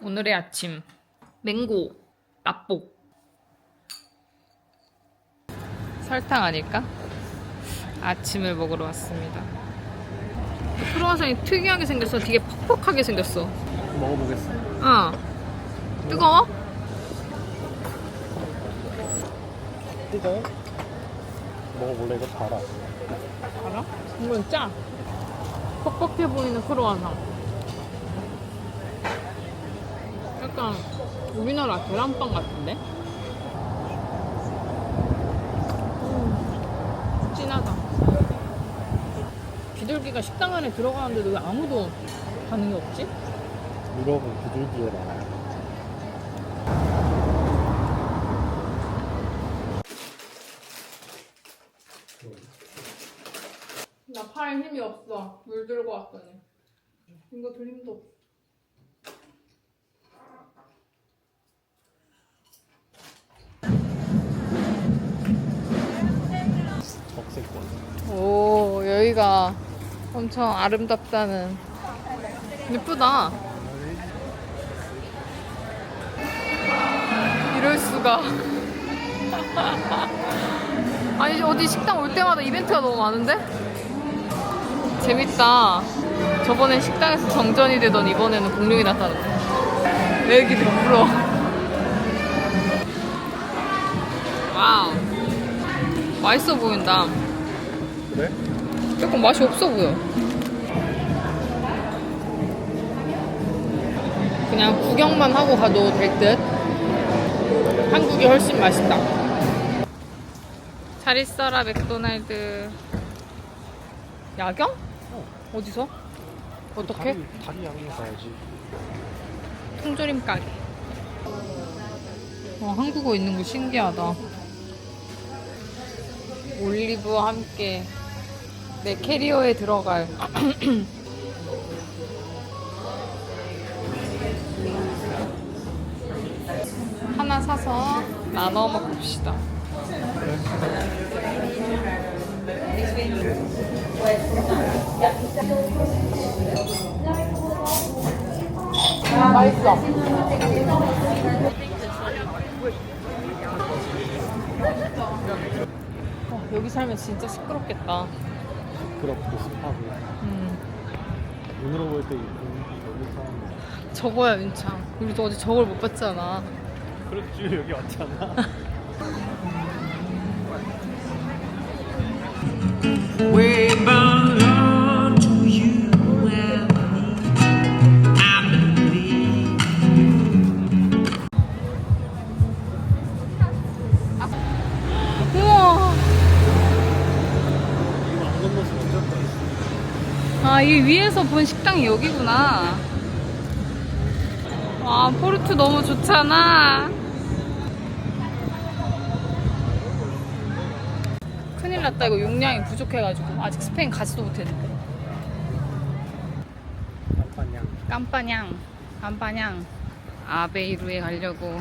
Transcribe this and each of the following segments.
오늘의 아침 맹고 라볶 설탕 아닐까? 아침을 먹으러 왔습니다. 크로와상이 특이하게 생겼어. 되게 퍽퍽하게 생겼어. 먹어보겠어. 어. 뜨거워? 뜨거워? 먹어볼래? 이거 달아. 알아? 이건 짜. 퍽퍽해 보이는 크로와상. 약간 우리나라 계란빵 같은데? 음, 진하다. 비둘기가 식당 안에 들어가는데도 왜 아무도 반응이 없지? 유럽은 비둘기에 나와. 나 팔에 힘이 없어. 물 들고 왔더니. 이거 들 힘도 없어. 오, 여기가 엄청 아름답다는. 예쁘다. 이럴 수가. 아니, 어디 식당 올 때마다 이벤트가 너무 많은데? 재밌다. 저번엔 식당에서 정전이 되던 이번에는 공룡이 나타났네. 애기들 불어. 와우. 맛있어 보인다. 그래? 조금 맛이 없어 보여. 그냥 구경만 하고 가도 될 듯. 한국이 훨씬 맛있다. 잘 있어라 맥도날드. 야경? 어디서? 어떻게? 다리, 다리 양로 가야지. 통조림 가게. 와, 한국어 있는 거 신기하다. 올리브와 함께 내 캐리어에 들어갈 하나 사서 나눠 먹읍시다. 맛있어. 어, 여기 살면 진짜 시끄럽겠다. 그렇고 습하고. 음, 눈으로 볼 때 여기 사람. 저거야 윤창. 우리도 어제 저걸 못 봤잖아. 그렇지 여기 왔잖아. We 아, 이 위에서 본 식당이 여기구나. 와, 포르투 너무 좋잖아. 큰일 났다. 이거 용량이 부족해가지고. 아직 스페인 가지도 못했는데. 깜pan양. 깜빠냥, 깜빠냥. 아베이루에 가려고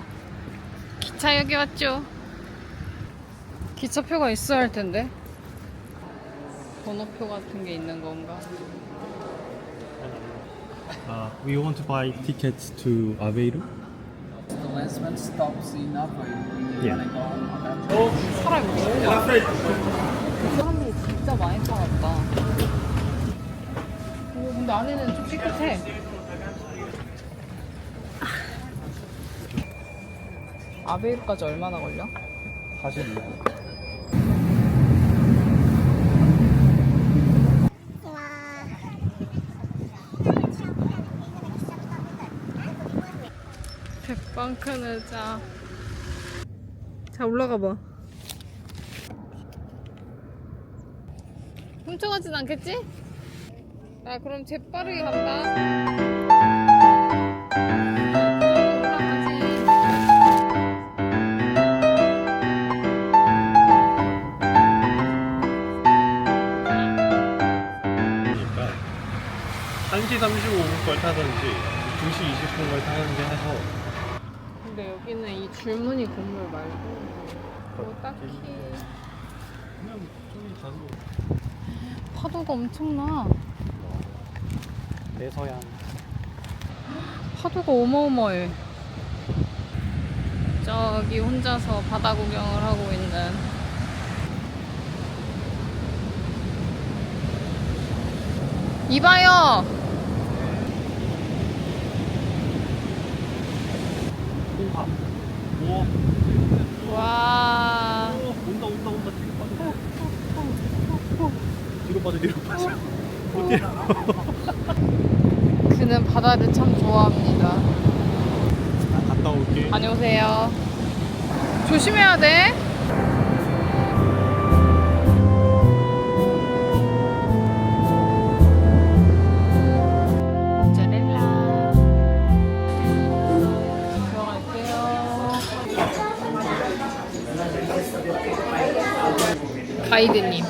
기차역에 왔죠. 기차표가 있어야 할 텐데. 번호표 같은 게 있는 건가? Uh, we want to buy tickets to Aveiro. The last one stops in Aveiro. Yeah. 사람이 너무 사람들이 진짜 많이 타갔다. 오, 근데 안에는 좀 깨끗해. 아베이루까지 얼마나 걸려? 42분. 백방 큰 의자. 자, 올라가 봐. 훔쳐가진 않겠지? 나 그럼 재빠르게 간다. 그러니까 1시 35분 걸 타든지 2시 20분 걸 타든지 해서 근데 여기는 이 줄무늬 건물 말고 뭐 딱히 그냥 저기 가서 파도가 엄청나. 대서양 파도가 어마어마해. 저기 혼자서 바다 구경을 하고 있는 이봐요. 와. 어, 온다 온다 온다 뒤로 빠져. 뒤로 빠져 뒤로 빠져. 어디야? 그는 바다를 참 좋아합니다. 나 갔다 올게. 다녀오세요. 조심해야 돼. 가이드님.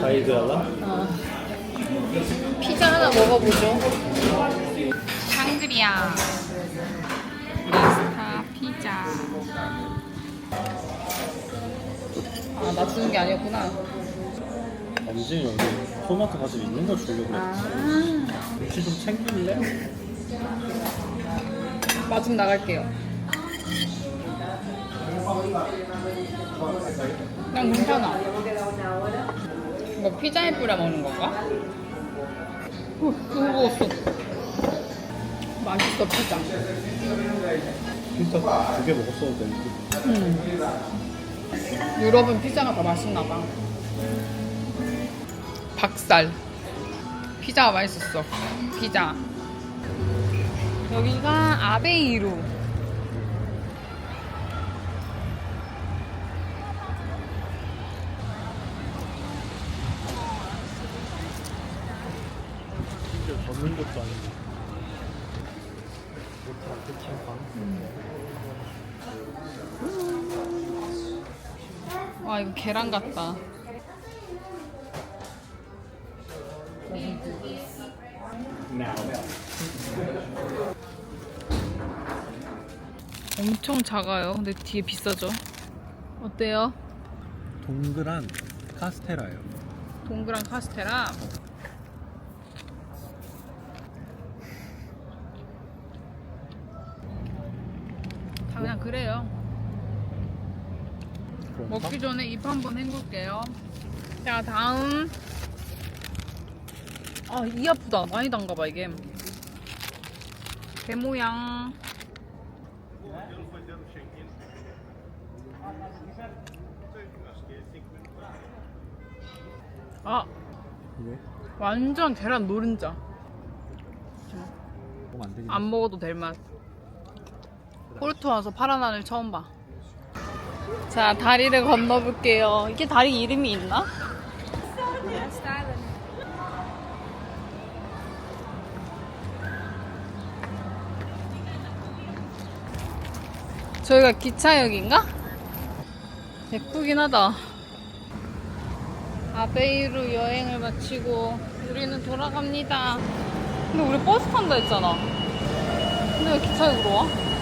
가이드 할라? 어. 피자 하나 먹어보죠. 샹그리아. 리스타 피자. 아, 나 주는 게 아니었구나. 엄지 여기 토마토 가지고 있는 거 주려고 그랬지. 아. 혹시 좀 챙길래? 마중 나갈게요. 그냥 괜찮아. 이거 피자에 뿌려 먹는 건가? 후, 무거웠어. 맛있어, 피자. 피자 두 개 먹었어도 되는데. 음. 유럽은 피자가 더 맛있나 봐. 박살. 피자가 맛있었어. 피자. 여기가 아베이루. 와 이거 계란 같다. 엄청 작아요. 근데 뒤에 비싸죠? 어때요? 동그란 카스테라예요. 동그란 카스테라. 다 그래요. 먹기 전에 입 한 번 헹굴게요. 자, 다음. 아, 이 아프다. 많이 단가봐, 이게. 배 모양. 아, 왜? 완전 계란 노른자. 안 먹어도 될 맛. 포르투 와서 파란 하늘 처음 봐. 자, 다리를 건너볼게요. 이게 다리 이름이 있나? 저희가 기차역인가? 예쁘긴 하다. 아베이루 여행을 마치고 우리는 돌아갑니다. 근데 우리 버스 탄다 했잖아. 근데 왜 기차역으로 와?